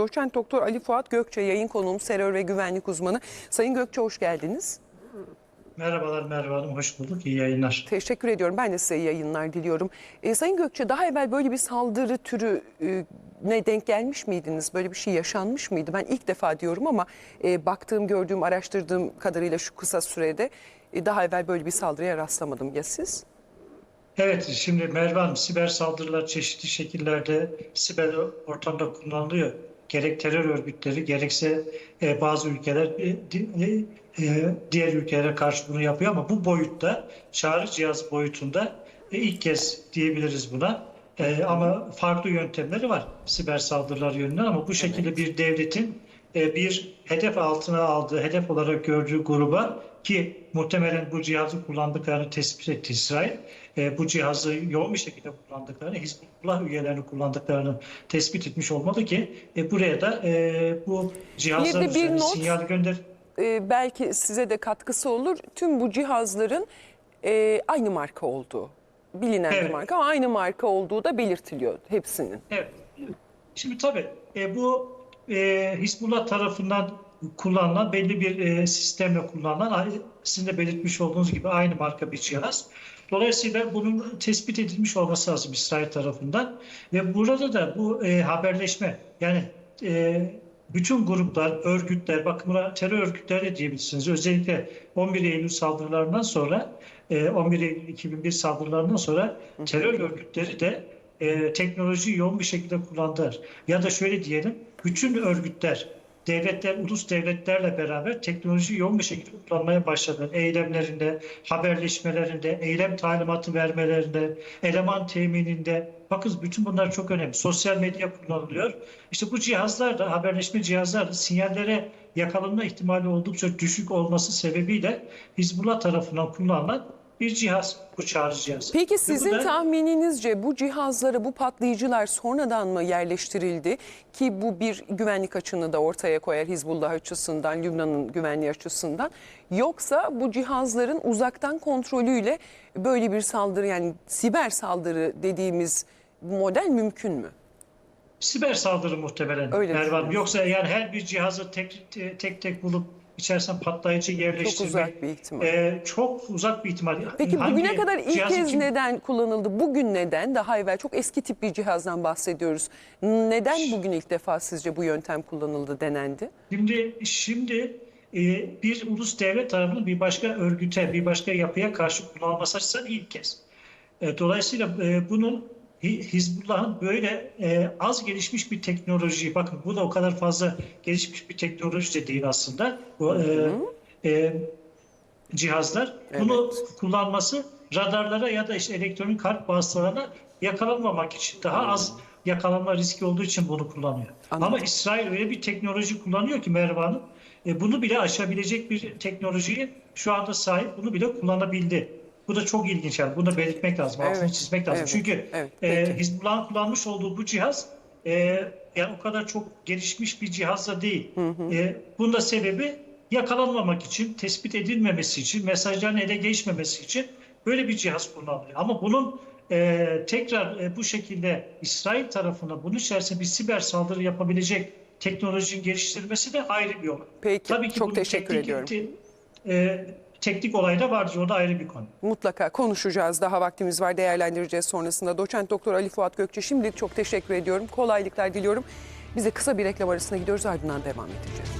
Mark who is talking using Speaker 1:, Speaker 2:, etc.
Speaker 1: Doçent Doktor Ali Fuat Gökçe yayın konuğum terör ve güvenlik uzmanı. Sayın Gökçe hoş geldiniz.
Speaker 2: Merhabalar Merve Hanım, hoş bulduk. İyi yayınlar.
Speaker 1: Teşekkür ediyorum. Ben de size iyi yayınlar diliyorum. E, Sayın Gökçe daha evvel böyle bir saldırı türü e, ne denk gelmiş miydiniz? Böyle bir şey yaşanmış mıydı? Ben ilk defa diyorum ama e, baktığım, gördüğüm, araştırdığım kadarıyla şu kısa sürede e, daha evvel böyle bir saldırıya rastlamadım. Ya siz?
Speaker 2: Evet, şimdi Merve Hanım, siber saldırılar çeşitli şekillerde siber ortamda kullanılıyor. Gerek terör örgütleri, gerekse e, bazı ülkeler e, di- e, diğer ülkelere karşı bunu yapıyor ama bu boyutta, çağrı cihazı boyutunda e, ilk kez diyebiliriz buna. E, ama farklı yöntemleri var siber saldırılar yönünden ama bu şekilde bir devletin e, bir hedef altına aldığı, hedef olarak gördüğü gruba ki muhtemelen bu cihazı kullandıklarını tespit etti İsrail. E, bu cihazı yoğun bir şekilde kullandıklarını, Hizbullah üyelerini kullandıklarını tespit etmiş olmalı ki e, buraya da e, bu cihazlar
Speaker 1: Bir de bir
Speaker 2: üzerine
Speaker 1: not-
Speaker 2: sinyal gönder.
Speaker 1: E, belki size de katkısı olur. Tüm bu cihazların e, aynı marka olduğu, bilinen bir
Speaker 2: Evet.
Speaker 1: marka ama aynı marka olduğu da belirtiliyor hepsinin.
Speaker 2: Evet. Şimdi tabii e, bu e, Hizbullah tarafından kullanılan belli bir e, sistemle kullanılan sizin de belirtmiş olduğunuz gibi aynı marka bir cihaz. Dolayısıyla bunun tespit edilmiş olması lazım İsrail tarafından ve burada da bu e, haberleşme yani e, bütün gruplar, örgütler, bakın buna terör örgütleri de diyebilirsiniz. Özellikle 11 Eylül saldırılarından sonra, e, 11 Eylül 2001 saldırılarından sonra terör örgütleri de e, teknolojiyi yoğun bir şekilde kullandılar. Ya da şöyle diyelim, bütün örgütler, devletler, ulus devletlerle beraber teknolojiyi yoğun bir şekilde kullanmaya başladılar. Eylemlerinde, haberleşmelerinde, eylem talimatı vermelerinde, eleman temininde. Bakın bütün bunlar çok önemli. Sosyal medya kullanılıyor. İşte bu cihazlar da, haberleşme cihazları da sinyallere yakalanma ihtimali oldukça düşük olması sebebiyle Hizbullah tarafından kullanılan bir cihaz, bu çağrı cihazı.
Speaker 1: Peki sizin
Speaker 2: da-
Speaker 1: tahmininizce bu cihazlara, bu patlayıcılar sonradan mı yerleştirildi ki bu bir güvenlik açığını da ortaya koyar Hizbullah açısından, Lübnan'ın güvenliği açısından yoksa bu cihazların uzaktan kontrolüyle böyle bir saldırı yani siber saldırı dediğimiz model mümkün mü?
Speaker 2: Siber saldırı muhtemelen
Speaker 1: Öyle düşünüyorum.
Speaker 2: Yoksa yani her bir cihazı tek tek, tek bulup içerisine patlayıcı yerleştirmek
Speaker 1: uzak bir ihtimal.
Speaker 2: e, çok uzak bir ihtimal.
Speaker 1: Peki
Speaker 2: Hangi
Speaker 1: bugüne kadar ilk kez
Speaker 2: kim-
Speaker 1: neden kullanıldı? Bugün neden? Daha evvel çok eski tip bir cihazdan bahsediyoruz. Neden bugün ilk defa sizce bu yöntem kullanıldı, denendi?
Speaker 2: Şimdi şimdi e, bir ulus devlet tarafından bir başka örgüte, bir başka yapıya karşı kullanılması açısından ilk kez. E, dolayısıyla e, bunun Hizbullah'ın böyle e, az gelişmiş bir teknoloji, bakın bu da o kadar fazla gelişmiş bir teknoloji de değil aslında. Bu e, e, cihazlar bunu kullanması radarlara ya da işte elektronik harp vasıtalarına yakalanmamak için daha az yakalanma riski olduğu için bunu kullanıyor.
Speaker 1: Anladım.
Speaker 2: Ama İsrail öyle bir teknoloji kullanıyor ki Merve Hanım, e, bunu bile aşabilecek bir teknolojiyi şu anda sahip, bunu bile kullanabildi. Bu da çok ilginç yani. Bunu da belirtmek lazım, altını
Speaker 1: Evet,
Speaker 2: çizmek lazım.
Speaker 1: evet,
Speaker 2: Çünkü
Speaker 1: evet,
Speaker 2: e. Hizbullah'ın kullanmış olduğu bu cihaz e, yani o kadar çok gelişmiş bir cihaz da değil. E, bunun da sebebi yakalanmamak için, tespit edilmemesi için, mesajların ele geçmemesi için böyle bir cihaz kullanılıyor. Ama bunun e, tekrar e, bu şekilde İsrail tarafına bunun içerisinde bir siber saldırı yapabilecek teknolojinin geliştirilmesi de ayrı bir olay.
Speaker 1: Peki,
Speaker 2: Tabii ki
Speaker 1: çok teşekkür ediyorum.
Speaker 2: te- e, teknik olay da vardır, o da ayrı bir konu.
Speaker 1: Mutlaka konuşacağız. Daha vaktimiz var değerlendireceğiz sonrasında. Doçent Doktor Ali Fuat Gökçe şimdilik çok teşekkür ediyorum. Kolaylıklar diliyorum. Bize kısa bir reklam arasına gidiyoruz ardından devam edeceğiz.